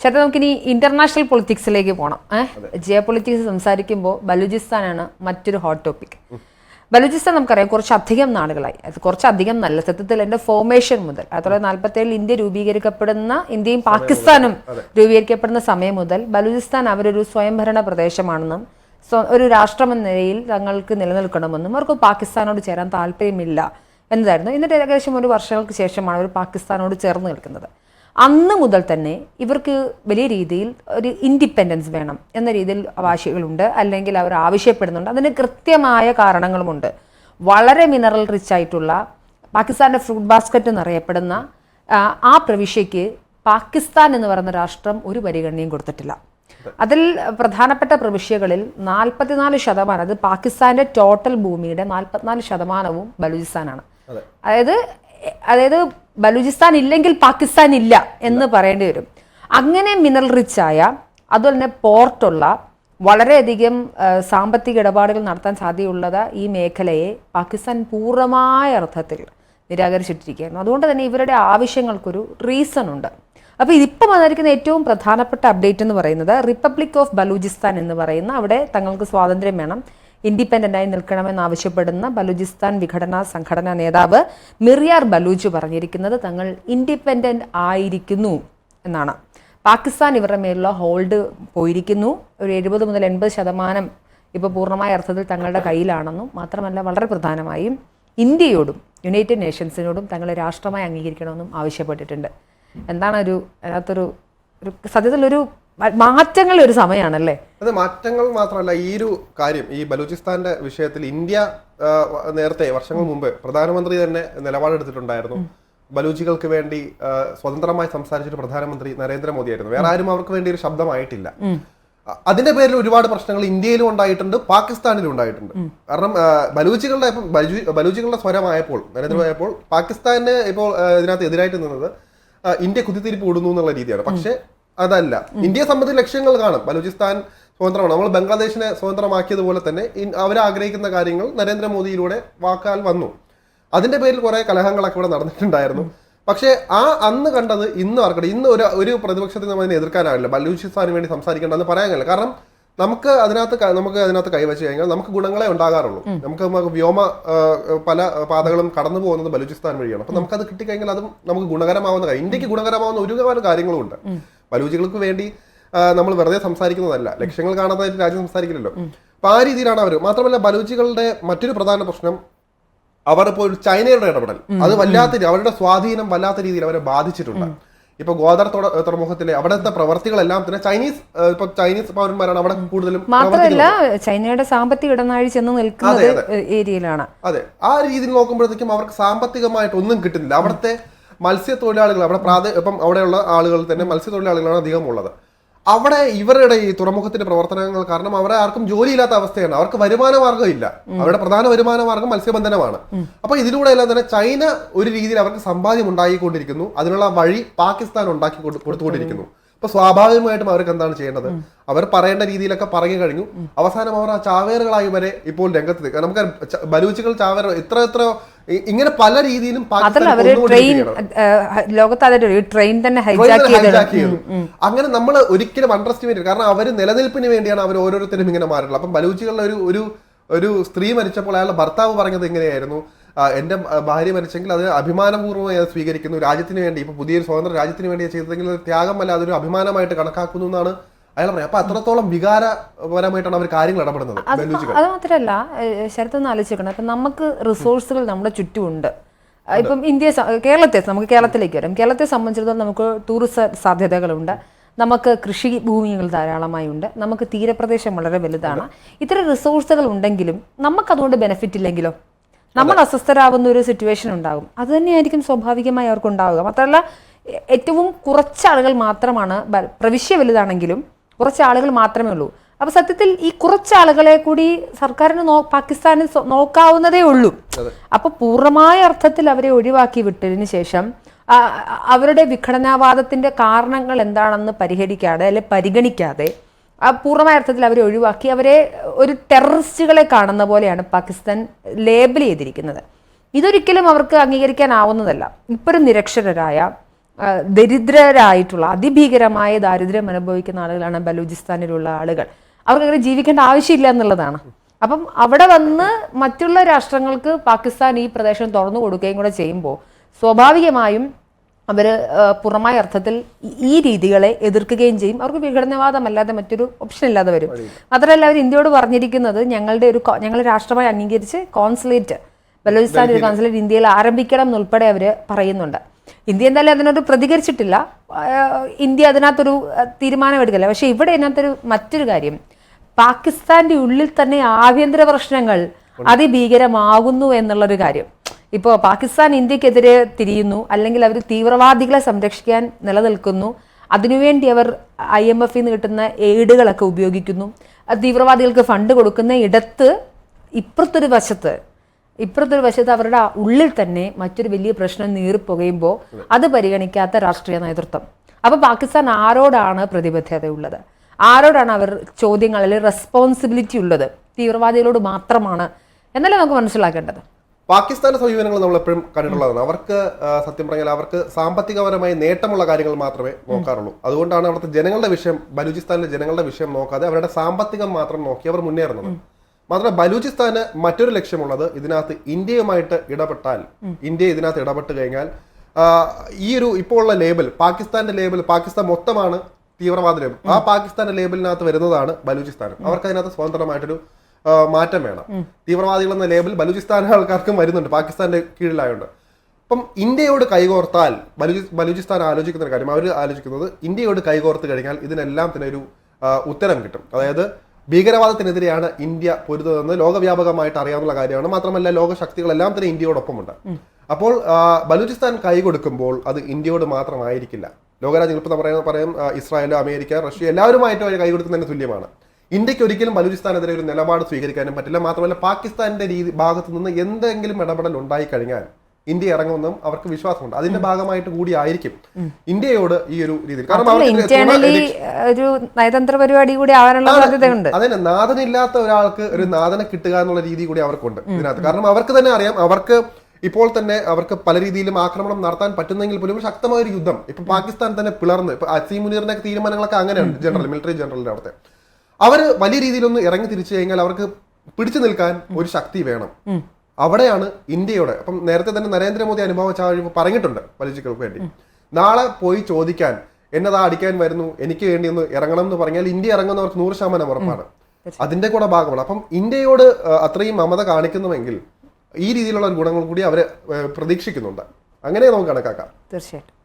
ചേട്ടാ നമുക്കിനി ഇന്റർനാഷണൽ പൊളിറ്റിക്സിലേക്ക് പോകണം ഏഹ് ജിയ പൊളിറ്റിക്സ് സംസാരിക്കുമ്പോൾ ബലൂചിസ്ഥാനാണ് മറ്റൊരു ഹോട്ട് ടോപ്പിക് ബലൂചിസ്ഥാൻ നമുക്കറിയാം കുറച്ചധികം നാളുകളായി. അത് കുറച്ചധികം നല്ല സത്യത്തിൽ എന്റെ ഫോർമേഷൻ മുതൽ ആയിരത്തി തൊള്ളായിരത്തി നാൽപ്പത്തി ഏഴിൽ ഇന്ത്യ രൂപീകരിക്കപ്പെടുന്ന ഇന്ത്യയും പാകിസ്ഥാനും രൂപീകരിക്കപ്പെടുന്ന സമയം മുതൽ ബലൂചിസ്ഥാൻ അവരൊരു സ്വയംഭരണ പ്രദേശമാണെന്നും ഒരു രാഷ്ട്രമെന്ന നിലയിൽ തങ്ങൾക്ക് നിലനിൽക്കണമെന്നും അവർക്ക് പാകിസ്ഥാനോട് ചേരാൻ താല്പര്യമില്ല എന്നതായിരുന്നു. എന്നിട്ട് ഏകദേശം ഒരു വർഷങ്ങൾക്ക് ശേഷമാണ് അവർ പാകിസ്ഥാനോട് ചേർന്ന് നിൽക്കുന്നത്. അന്ന് മുതൽ തന്നെ ഇവർക്ക് വലിയ രീതിയിൽ ഒരു ഇൻഡിപെൻഡൻസ് വേണം എന്ന രീതിയിൽ വാശികളുണ്ട് അല്ലെങ്കിൽ അവർ ആവശ്യപ്പെടുന്നുണ്ട്. അതിന് കൃത്യമായ കാരണങ്ങളുമുണ്ട്. വളരെ മിനറൽ റിച്ച് ആയിട്ടുള്ള പാകിസ്ഥാന്റെ ഫ്രൂട്ട് ബാസ്ക്കറ്റ് എന്നറിയപ്പെടുന്ന ആ, പ്രവിശ്യയ്ക്ക് പാകിസ്ഥാൻ എന്ന് പറയുന്ന രാഷ്ട്രം ഒരു പരിഗണനയും കൊടുത്തിട്ടില്ല. അതിൽ പ്രധാനപ്പെട്ട പ്രവിശ്യകളിൽ നാൽപ്പത്തിനാല് ശതമാനം അത് പാകിസ്ഥാന്റെ ടോട്ടൽ ഭൂമിയുടെ നാൽപ്പത്തിനാല് ശതമാനവും ബലൂചിസ്ഥാനാണ്. അതായത് അതായത് ബലൂചിസ്ഥാൻ ഇല്ലെങ്കിൽ പാകിസ്ഥാൻ ഇല്ല എന്ന് പറയേണ്ടി വരും. അങ്ങനെ മിനറൽ റിച്ച് ആയ അതുപോലെ തന്നെ പോർട്ടുള്ള വളരെയധികം സാമ്പത്തിക ഇടപാടുകൾ നടത്താൻ സാധ്യതയുള്ളത് ഈ മേഖലയെ പാകിസ്ഥാൻ പൂർണമായ അർത്ഥത്തിൽ നിരാകരിച്ചിട്ടിരിക്കുകയായിരുന്നു. അതുകൊണ്ട് തന്നെ ഇവരുടെ ആവശ്യങ്ങൾക്കൊരു റീസൺ ഉണ്ട്. അപ്പോൾ ഇതിപ്പോൾ വന്നിരിക്കുന്ന ഏറ്റവും പ്രധാനപ്പെട്ട അപ്ഡേറ്റ് എന്ന് പറയുന്നത് റിപ്പബ്ലിക് ഓഫ് ബലൂചിസ്ഥാൻ എന്ന് പറയുന്ന അവിടെ തങ്ങൾക്ക് സ്വാതന്ത്ര്യം വേണം. ഇൻഡിപെൻഡന്റ് ആയി നിൽക്കണമെന്ന് ആവശ്യപ്പെടുന്ന ബലൂചിസ്ഥാൻ വിഘടനാ സംഘടനാ നേതാവ് മിറിയാർ ബലൂച്ച് പറഞ്ഞിരിക്കുന്നത് തങ്ങൾ ഇൻഡിപെൻഡന്റ് ആയിരിക്കുന്നു എന്നാണ്. പാകിസ്ഥാൻ ഇവരുടെ മേലുള്ള ഹോൾഡ് പോയിരിക്കുന്നു. ഒരു എഴുപത് മുതൽ എൺപത് ശതമാനം ഇപ്പോൾ പൂർണമായ അർത്ഥത്തിൽ തങ്ങളുടെ കയ്യിലാണെന്നും മാത്രമല്ല വളരെ പ്രധാനമായും ഇന്ത്യയോടും യുണൈറ്റഡ് നേഷൻസിനോടും തങ്ങളെ രാഷ്ട്രമായി അംഗീകരിക്കണമെന്നും ആവശ്യപ്പെട്ടിട്ടുണ്ട്. എന്താണ് ഒരു അതിനകത്തൊരു ഒരു സത്യത്തിൽ ഒരു മാറ്റങ്ങൾ ഒരു സമയമാണല്ലേ അത് മാറ്റങ്ങൾ മാത്രമല്ല ഈ ഒരു കാര്യം ഈ ബലൂചിസ്ഥാന്റെ വിഷയത്തിൽ ഇന്ത്യ നേരത്തെ വർഷങ്ങൾ മുമ്പ് പ്രധാനമന്ത്രി തന്നെ നിലപാടെടുത്തിട്ടുണ്ടായിരുന്നു. ബലൂചികൾക്ക് വേണ്ടി സ്വതന്ത്രമായി സംസാരിച്ചൊരു പ്രധാനമന്ത്രി നരേന്ദ്രമോദിയായിരുന്നു. വേറെ ആരും അവർക്ക് വേണ്ടി ഒരു ശബ്ദമായിട്ടില്ല. അതിന്റെ പേരിൽ ഒരുപാട് പ്രശ്നങ്ങൾ ഇന്ത്യയിലും ഉണ്ടായിട്ടുണ്ട് പാകിസ്ഥാനിലും ഉണ്ടായിട്ടുണ്ട്. കാരണം ബലൂജികളുടെ ബലൂചികളുടെ ഇപ്പം ബലൂ- ബലൂചികളുടെ സ്വരമായപ്പോൾ നരേന്ദ്രമായപ്പോൾ പാകിസ്ഥാന് ഇപ്പോൾ ഇതിനകത്ത് എതിരായിട്ട് നിന്നത് ഇന്ത്യ കുതിത്തിരിപ്പ് ഓടുന്നു എന്നുള്ള രീതിയാണ്. പക്ഷേ അതല്ല. ഇന്ത്യയെ സംബന്ധിച്ച് ലക്ഷ്യങ്ങൾ കാണും. ബലൂചിസ്ഥാൻ സ്വതന്ത്രമാണ്. നമ്മൾ ബംഗ്ലാദേശിനെ സ്വതന്ത്രമാക്കിയതുപോലെ തന്നെ അവർ ആഗ്രഹിക്കുന്ന കാര്യങ്ങൾ നരേന്ദ്രമോദിയിലൂടെ വാക്കാൽ വന്നു. അതിന്റെ പേരിൽ കുറെ കലഹങ്ങളൊക്കെ ഇവിടെ നടന്നിട്ടുണ്ടായിരുന്നു. പക്ഷേ ആ അന്ന് കണ്ടത് ഇന്ന് ആർക്കട്ടെ ഇന്ന് ഒരു ഒരു പ്രതിപക്ഷത്തിന് നമ്മൾ അതിനെ എതിർക്കാനാവില്ല. ബലൂചിസ്ഥാന് വേണ്ടി സംസാരിക്കേണ്ടെന്ന് പറയാൻ കഴിയില്ല കാരണം നമുക്ക് അതിനകത്ത് നമുക്ക് അതിനകത്ത് കൈവച്ച് കഴിഞ്ഞാൽ നമുക്ക് ഗുണങ്ങളെ ഉണ്ടാകാറുള്ളൂ. നമുക്ക് നമുക്ക് വ്യോമ പല പാതകളും കടന്നു പോകുന്നത് ബലൂചിസ്ഥാൻ വഴിയാണ്. അപ്പൊ നമുക്കത് കിട്ടിക്കഴിഞ്ഞാൽ അതും നമുക്ക് ഗുണകരമാവുന്ന കാര്യം. ഇന്ത്യയ്ക്ക് ഗുണകരമാവുന്ന ഒരുപാട് കാര്യങ്ങളും ഉണ്ട് ബലൂചികൾക്ക് വേണ്ടി നമ്മൾ വെറുതെ സംസാരിക്കുന്നതല്ല. ലക്ഷ്യങ്ങൾ കാണാതായിട്ട് രാജ്യം സംസാരിക്കില്ലല്ലോ. അപ്പൊ ആ രീതിയിലാണ് അവർ മാത്രമല്ല ബലൂജികളുടെ മറ്റൊരു പ്രധാന പ്രശ്നം അവർ ഇപ്പോൾ ചൈനയുടെ ഇടപെടൽ. അത് വല്ലാത്ത രീതി- അവരുടെ സ്വാധീനം വല്ലാത്ത രീതിയിൽ അവരെ ബാധിച്ചിട്ടുണ്ട്. ഇപ്പൊ ഗോദർ തുറ- തുറമുഖത്തിലെ അവിടുത്തെ പ്രവർത്തികളെല്ലാം തന്നെ ചൈനീസ് ഇപ്പൊ ചൈനീസ് പൗരന്മാരാണ് അവിടെ കൂടുതലും മാത്രമല്ല ചൈനയുടെ സാമ്പത്തിക ഇടനാഴി ചെന്ന് നിൽക്കുന്നത് ഏരിയയിലാണ്. അതെ. ആ രീതിയിൽ നോക്കുമ്പോഴത്തേക്കും അവർക്ക് സാമ്പത്തികമായിട്ട് ഒന്നും കിട്ടുന്നില്ല. അവിടുത്തെ മത്സ്യത്തൊഴിലാളികൾ അവിടെ പ്രാദേ ഇപ്പം അവിടെയുള്ള ആളുകൾ തന്നെ മത്സ്യത്തൊഴിലാളികളാണ് അധികം ഉള്ളത്. അവിടെ ഇവരുടെ ഈ തുറമുഖത്തിന്റെ പ്രവർത്തനങ്ങൾ കാരണം അവരെ ആർക്കും ജോലിയില്ലാത്ത അവസ്ഥയാണ്. അവർക്ക് വരുമാന മാർഗമില്ല അവരുടെ പ്രധാന വരുമാന മാർഗം മത്സ്യബന്ധനമാണ്. അപ്പൊ ഇതിലൂടെ എല്ലാം തന്നെ ചൈന ഒരു രീതിയിൽ അവർക്ക് സമ്പാദ്യം ഉണ്ടാക്കിക്കൊണ്ടിരിക്കുന്നു അതിനുള്ള വഴി പാകിസ്ഥാൻ ഉണ്ടാക്കി കൊടു- കൊടുത്തുകൊണ്ടിരിക്കുന്നു. അപ്പൊ സ്വാഭാവികമായിട്ടും അവർക്ക് എന്താണ് ചെയ്യേണ്ടത്? അവർ പറയേണ്ട രീതിയിലൊക്കെ പറഞ്ഞു കഴിഞ്ഞു. അവസാനം അവർ ആ ചാവേറുകളായി വരെ ഇപ്പോൾ രംഗത്ത് നമുക്ക് ബലൂച്ചുകൾ ചാവേർ ഇത്ര എത്ര ഇങ്ങനെ പല രീതിയിലും ട്രെയിൻ തന്നെ. അങ്ങനെ നമ്മൾ ഒരിക്കലും അണ്ടർ എസ്റ്റിമേറ്റ് കാരണം അവർ നിലനിൽപ്പിന് വേണ്ടിയാണ് അവർ ഓരോരുത്തരും ഇങ്ങനെ മാറുള്ളത് അപ്പം ബലൂച്ചുകളുടെ ഒരു ഒരു ഒരു സ്ത്രീ മരിച്ചപ്പോൾ അയാളുടെ ഭർത്താവ് പറഞ്ഞത് എങ്ങനെയായിരുന്നു ആ, ഭാര്യ മരിച്ചെങ്കിൽ അത് അഭിമാനപൂർവം അത് സ്വീകരിക്കുന്നു. രാജ്യത്തിന് വേണ്ടി ഇപ്പൊ പുതിയൊരു സ്വതന്ത്ര രാജ്യത്തിന് വേണ്ടി ചെയ്തതെങ്കിൽ ത്യാഗമല്ല അതൊരു അഭിമാനമായിട്ട് കണക്കാക്കുന്നു എന്നാണ് അയാൾ പറയാം അപ്പൊ അത്രത്തോളം വികാരപരമായിട്ടാണ് അവർ കാര്യങ്ങൾ ഇടപെടുന്നത്. അത് മാത്രല്ല മാത്രമല്ല ശരത്തൊന്ന് ആലോചിക്കണം അപ്പൊ നമുക്ക് റിസോഴ്സുകൾ നമ്മുടെ ചുറ്റുമുണ്ട്. ഇപ്പം ഇന്ത്യയെ കേരളത്തെ നമുക്ക് കേരളത്തിലേക്ക് വരാം. കേരളത്തെ സംബന്ധിച്ചിടത്തോളം നമുക്ക് ടൂറിസ്റ്റ് സാധ്യതകളുണ്ട്. നമുക്ക് കൃഷി ഭൂമികൾ ധാരാളമായി ഉണ്ട്. നമുക്ക് തീരപ്രദേശം വളരെ വലുതാണ്. ഇത്തരം റിസോഴ്സുകൾ ഉണ്ടെങ്കിലും നമുക്കതുകൊണ്ട് ബെനിഫിറ്റ് ഇല്ലെങ്കിലോ? നമ്മൾ അസ്വസ്ഥരാകുന്ന ഒരു സിറ്റുവേഷൻ ഉണ്ടാകും. അത് തന്നെയായിരിക്കും സ്വാഭാവികമായി അവർക്ക് ഉണ്ടാവുക മാത്രമല്ല ഏറ്റവും കുറച്ച് ആളുകൾ മാത്രമാണ് പ്രവിശ്യ വലുതാണെങ്കിലും കുറച്ച് ആളുകൾ മാത്രമേ ഉള്ളൂ. അപ്പൊ സത്യത്തിൽ ഈ കുറച്ച് ആളുകളെ കൂടി സർക്കാരിന് പാകിസ്ഥാനിൽ പാകിസ്ഥാന് നോക്കാവുന്നതേ ഉള്ളൂ. അപ്പൊ പൂർണമായ അർത്ഥത്തിൽ അവരെ ഒഴിവാക്കി വിട്ടതിന് ശേഷം അവരുടെ വിഘടനാവാദത്തിന്റെ കാരണങ്ങൾ എന്താണെന്ന് പരിഹരിക്കാതെ അല്ലെ പരിഗണിക്കാതെ പൂർണമായ അർത്ഥത്തിൽ അവരെ ഒഴിവാക്കി. അവരെ ഒരു ടെററിസ്റ്റുകളെ കാണുന്ന പോലെയാണ് പാകിസ്ഥാൻ ലേബൽ ചെയ്തിരിക്കുന്നത്. ഇതൊരിക്കലും അവർക്ക് അംഗീകരിക്കാനാവുന്നതല്ല. ഇപ്പോഴും നിരക്ഷരരായ ദരിദ്രരായിട്ടുള്ള അതിഭീകരമായ ദാരിദ്ര്യം അനുഭവിക്കുന്ന ആളുകളാണ് ബലൂചിസ്ഥാനിലുള്ള ആളുകൾ. അവർക്ക് അങ്ങനെ ജീവിക്കേണ്ട ആവശ്യമില്ല എന്നുള്ളതാണ്. അപ്പം അവിടെ വന്ന് മറ്റുള്ള രാഷ്ട്രങ്ങൾക്ക് പാകിസ്ഥാൻ ഈ പ്രദേശം തുറന്നു കൊടുക്കുകയും കൂടെ ചെയ്യുമ്പോൾ സ്വാഭാവികമായും അവർ പൂർണമായ അർത്ഥത്തിൽ ഈ- രീതികളെ എതിർക്കുകയും ചെയ്യും. അവർക്ക് വിഘടനവാദമല്ലാതെ മറ്റൊരു ഓപ്ഷൻ ഇല്ലാതെ വരും. മാത്രമല്ല അവർ ഇന്ത്യയോട് പറഞ്ഞിരിക്കുന്നത് ഞങ്ങളുടെ ഒരു ഞങ്ങൾ രാഷ്ട്രമായി അംഗീകരിച്ച് കോൺസുലേറ്റ് ബലോചിസ്ഥാൻ ഒരു കോൺസുലേറ്റ് ഇന്ത്യയിൽ ആരംഭിക്കണം എന്നുൾപ്പെടെ അവർ പറയുന്നുണ്ട്. ഇന്ത്യ എന്തായാലും അതിനോട് പ്രതികരിച്ചിട്ടില്ല. ഇന്ത്യ അതിനകത്തൊരു തീരുമാനമെടുക്കില്ല. പക്ഷേ ഇവിടെ ഇതിനകത്തൊരു മറ്റൊരു കാര്യം. പാകിസ്ഥാന്റെ ഉള്ളിൽ തന്നെ ആഭ്യന്തര പ്രശ്നങ്ങൾ അതിഭീകരമാകുന്നു എന്നുള്ളൊരു കാര്യം. ഇപ്പോൾ പാകിസ്ഥാൻ ഇന്ത്യക്കെതിരെ തിരിയുന്നു അല്ലെങ്കിൽ അവർ തീവ്രവാദികളെ സംരക്ഷിക്കാൻ നിലനിൽക്കുന്നു. അതിനുവേണ്ടി അവർ ഐ എം എഫിൽ നിന്ന് കിട്ടുന്ന എയ്ഡുകളൊക്കെ ഉപയോഗിക്കുന്നു. തീവ്രവാദികൾക്ക് ഫണ്ട് കൊടുക്കുന്ന ഇടത്ത് ഇപ്പുറത്തൊരു വശത്ത് ഇപ്പുറത്തൊരു വശത്ത് അവരുടെ ഉള്ളിൽ തന്നെ മറ്റൊരു വലിയ പ്രശ്നം നീറിപ്പുകയുമ്പോൾ അത് പരിഗണിക്കാത്ത രാഷ്ട്രീയ നേതൃത്വം. അപ്പോൾ പാകിസ്ഥാൻ ആരോടാണ് പ്രതിബദ്ധതയുള്ളത്? ആരോടാണ് അവർ ചോദ്യങ്ങളിൽ റെസ്പോൺസിബിലിറ്റി ഉള്ളത്? തീവ്രവാദികളോട് മാത്രമാണ്. എന്നല്ലേ നമുക്ക് മനസ്സിലാക്കേണ്ടത്? പാകിസ്ഥാന്റെ സമീപനങ്ങൾ നമ്മൾ എപ്പോഴും കണ്ടിട്ടുള്ളതാണ്. അവർക്ക് സത്യം പറഞ്ഞാൽ അവർക്ക് സാമ്പത്തികപരമായി നേട്ടമുള്ള കാര്യങ്ങൾ മാത്രമേ നോക്കാറുള്ളൂ. അതുകൊണ്ടാണ് അവിടുത്തെ ജനങ്ങളുടെ വിഷയം ബലൂചിസ്ഥാനിലെ ജനങ്ങളുടെ വിഷയം നോക്കാതെ അവരുടെ സാമ്പത്തികം മാത്രം നോക്കി അവർ മുന്നേറുന്നത്. മാത്രമല്ല ബലൂചിസ്ഥാന് മറ്റൊരു ലക്ഷ്യമുള്ളത് ഇതിനകത്ത് ഇന്ത്യയുമായിട്ട് ഇടപെട്ടാൽ ഇന്ത്യ ഇതിനകത്ത് ഇടപെട്ട് കഴിഞ്ഞാൽ ഈ ഒരു ഇപ്പോൾ ഉള്ള ലേബൽ പാകിസ്ഥാന്റെ ലേബൽ പാകിസ്ഥാൻ മൊത്തമാണ് തീവ്രവാദ ലേബൽ. ആ പാകിസ്ഥാന്റെ ലേബലിനകത്ത് വരുന്നതാണ് ബലൂചിസ്ഥാൻ അവർക്ക് അതിനകത്ത് സ്വതന്ത്രമായിട്ടൊരു മാറ്റം വേണം. തീവ്രവാദികൾ എന്ന ലേബൽ ബലൂചിസ്ഥാൻ ആൾക്കാർക്കും വരുന്നുണ്ട് പാകിസ്ഥാന്റെ കീഴിലായോണ്ട്. അപ്പം ഇന്ത്യയോട് കൈകോർത്താൽ ബലൂചി ബലൂചിസ്ഥാൻ ആലോചിക്കുന്ന ഒരു കാര്യം അവർ ആലോചിക്കുന്നത് ഇന്ത്യയോട് കൈകോർത്ത് കഴിഞ്ഞാൽ ഇതിനെല്ലാം തന്നെ ഒരു ഉത്തരം കിട്ടും. അതായത് ഭീകരവാദത്തിനെതിരെയാണ് ഇന്ത്യ പൊരുതുന്നത് ലോകവ്യാപകമായിട്ട് അറിയാവുന്ന കാര്യമാണ്. മാത്രമല്ല ലോകശക്തികളെല്ലാം തന്നെ ഇന്ത്യയോടൊപ്പമുണ്ട്. അപ്പോൾ ബലൂചിസ്ഥാൻ കൈ കൊടുക്കുമ്പോൾ അത് ഇന്ത്യയോട് മാത്രമായിരിക്കില്ല. ലോകരാജ്യങ്ങൾ ഇപ്പം പറയുന്ന പറയും ഇസ്രായേൽ അമേരിക്ക റഷ്യ എല്ലാവരുമായിട്ട് അവർ കൈ കൊടുക്കുന്നതിന് തുല്യമാണ്. ഇന്ത്യയ്ക്ക് ഒരിക്കലും ബലൂചിസ്ഥാനെതിരെ ഒരു നിലപാട് സ്വീകരിക്കാനും പറ്റില്ല. മാത്രമല്ല പാകിസ്ഥാന്റെ രീതി ഭാഗത്തു നിന്ന് എന്തെങ്കിലും ഇടപെടൽ ഉണ്ടായി കഴിഞ്ഞാൽ ഇന്ത്യ ഇറങ്ങുമെന്നും അവർക്ക് വിശ്വാസമുണ്ട്. അതിന്റെ ഭാഗമായിട്ട് കൂടി ആയിരിക്കും ഇന്ത്യയോട് ഈ ഒരു രീതിയിൽ. കാരണം ഒരു നയതന്ത്ര പരിപാടി കൂടി ആവാനുള്ള സാധ്യതയുണ്ട്. അതന്നെ നാഥനില്ലാത്ത ഒരാൾക്ക് ഒരു നാഥനെ കിട്ടുക എന്നുള്ള രീതി കൂടി അവർക്കുണ്ട് ഇതിനകത്ത്. കാരണം അവർക്ക് തന്നെ അറിയാം അവർക്ക് ഇപ്പോൾ തന്നെ അവർക്ക് പല രീതിയിലും ആക്രമണം നടത്താൻ പറ്റുന്നെങ്കിൽ പോലും ഒരു ശക്തമായ ഒരു യുദ്ധം. ഇപ്പൊ പാകിസ്ഥാൻ തന്നെ പിളർന്ന് ഇപ്പൊ അസീം മുനീറിന്റെ തീരുമാനങ്ങളൊക്കെ അങ്ങനെയാണ് ജനറൽ മിലിറ്ററി ജനറലിന്റെ അവിടുത്തെ. അവർ വലിയ രീതിയിലൊന്ന് ഇറങ്ങി തിരിച്ചു കഴിഞ്ഞാൽ അവർക്ക് പിടിച്ചു നിൽക്കാൻ ഒരു ശക്തി വേണം. അവിടെയാണ് ഇന്ത്യയുടെ അപ്പം നേരത്തെ തന്നെ നരേന്ദ്രമോദി അനുഭവം ചാഴിവ് പറഞ്ഞിട്ടുണ്ട് പലിശക്കൾക്ക് വേണ്ടി. നാളെ പോയി ചോദിക്കാൻ എന്നതാ അടിക്കാൻ വരുന്നു? എനിക്ക് വേണ്ടി ഒന്ന് ഇറങ്ങണം എന്ന് പറഞ്ഞാൽ ഇന്ത്യ ഇറങ്ങുന്നവർക്ക് നൂറ് ശതമാനം ഉറപ്പാണ്. അതിന്റെ കൂടെ ഭാഗമാണ്. അപ്പം ഇന്ത്യയോട് അത്രയും മമത കാണിക്കുന്നുവെങ്കിൽ ഈ രീതിയിലുള്ള ഗുണങ്ങൾ കൂടി അവർ പ്രതീക്ഷിക്കുന്നുണ്ട്. അങ്ങനെ നമുക്ക് കണക്കാക്കാം. തീർച്ചയായിട്ടും.